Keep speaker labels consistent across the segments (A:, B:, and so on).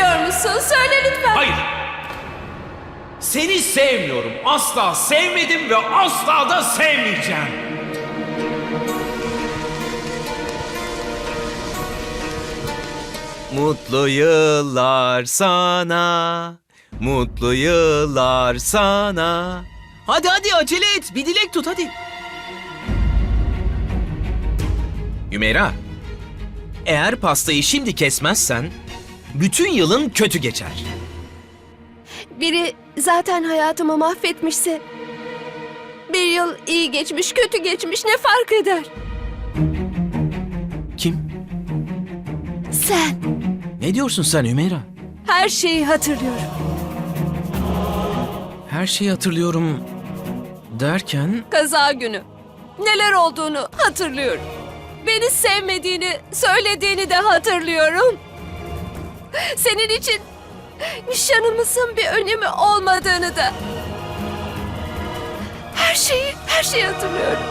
A: seviyor musun? Söyle lütfen.
B: Hayır. Seni sevmiyorum. Asla sevmedim ve asla da sevmeyeceğim.
C: Mutlu yıllar sana. Mutlu yıllar sana. Hadi hadi acele et. Bir dilek tut hadi. Hümeyra. Eğer pastayı şimdi kesmezsen bütün yılın kötü geçer.
A: Biri zaten hayatımı mahvetmişse... Bir yıl iyi geçmiş, kötü geçmiş ne fark eder?
C: Kim?
A: Sen.
C: Ne diyorsun sen Hümeyra?
A: Her şeyi hatırlıyorum.
C: Her şeyi hatırlıyorum derken
A: Kaza günü. Neler olduğunu hatırlıyorum. Beni sevmediğini, söylediğini de hatırlıyorum. Senin için nişanımızın bir önemi olmadığını da. Her şeyi, her şeyi hatırlıyorum.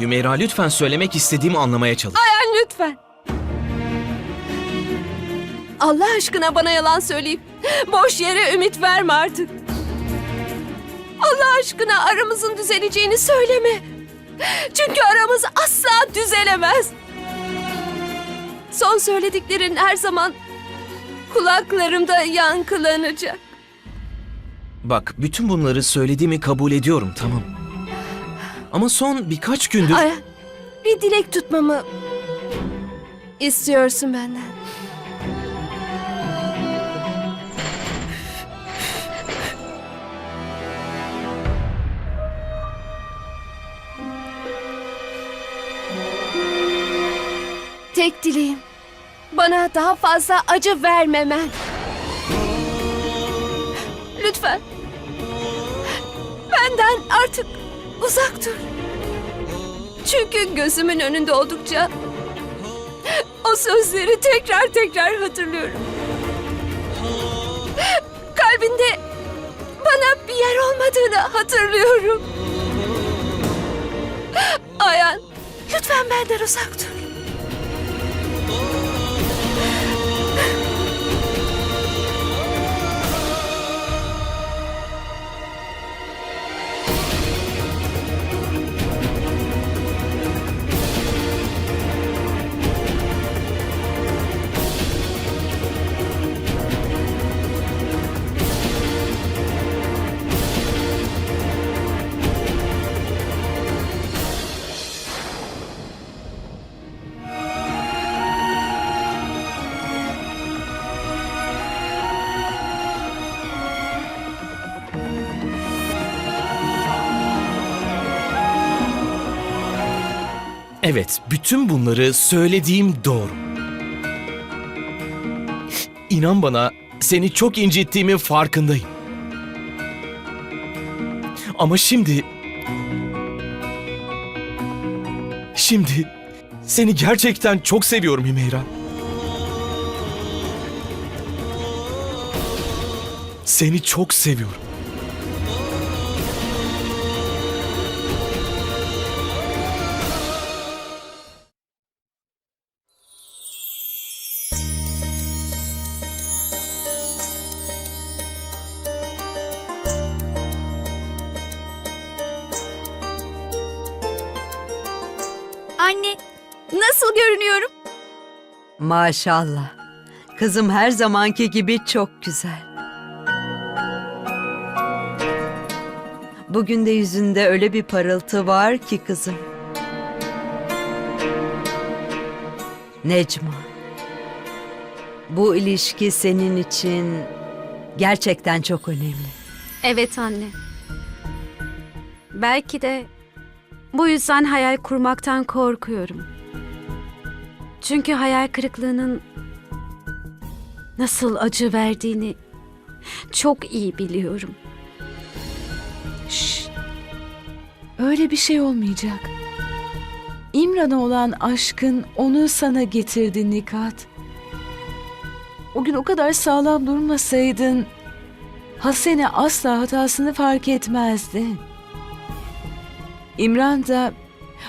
C: Hümeyra lütfen söylemek istediğimi anlamaya çalış.
A: Ayan lütfen. Allah aşkına bana yalan söyleyip boş yere ümit verme artık. Allah aşkına aramızın düzeleceğini söyleme. Çünkü aramız asla düzelemez. Son söylediklerin her zaman kulaklarımda yankılanacak.
C: Bak bütün bunları söylediğimi kabul ediyorum tamam. Ama son birkaç gündür...
A: Ayan, bir dilek tutmamı istiyorsun benden. Tek dileğim bana daha fazla acı vermemen. Lütfen. Benden artık uzak dur. Çünkü gözümün önünde oldukça o sözleri tekrar tekrar hatırlıyorum. Kalbinde bana bir yer olmadığını hatırlıyorum. Ayan, lütfen benden uzak dur.
C: Evet, bütün bunları söylediğim doğru. İnan bana, seni çok incittiğimin farkındayım. Ama şimdi... Şimdi seni gerçekten çok seviyorum Hümeyra. Seni çok seviyorum.
D: Anne, nasıl görünüyorum?
E: Maşallah. Kızım her zamanki gibi çok güzel. Bugün de yüzünde öyle bir parıltı var ki kızım. Necma. Bu ilişki senin için gerçekten çok önemli.
D: Evet anne. Belki de bu yüzden hayal kurmaktan korkuyorum. Çünkü hayal kırıklığının nasıl acı verdiğini çok iyi biliyorum.
F: Şşş. Öyle bir şey olmayacak. İmran'a olan aşkın onu sana getirdi Nikat. O gün o kadar sağlam durmasaydın Hasene asla hatasını fark etmezdi. İmran da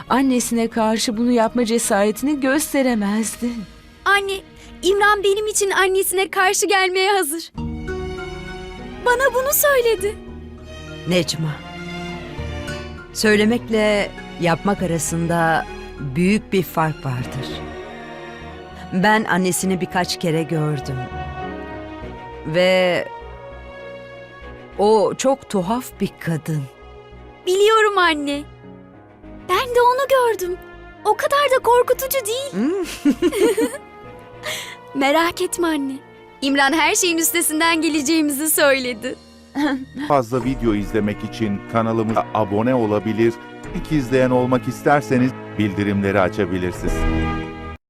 F: annesine karşı bunu yapma cesaretini gösteremezdi.
D: Anne, İmran benim için annesine karşı gelmeye hazır. Bana bunu söyledi.
E: Necma. Söylemekle yapmak arasında büyük bir fark vardır. Ben annesini birkaç kere gördüm. Ve o çok tuhaf bir kadın.
D: Biliyorum anne. Ben de onu gördüm. O kadar da korkutucu değil. Merak etme anne. İmran her şeyin üstesinden geleceğimizi söyledi.
G: fazla video izlemek için kanalımıza abone olabilir, ilk izleyen olmak isterseniz bildirimleri açabilirsiniz.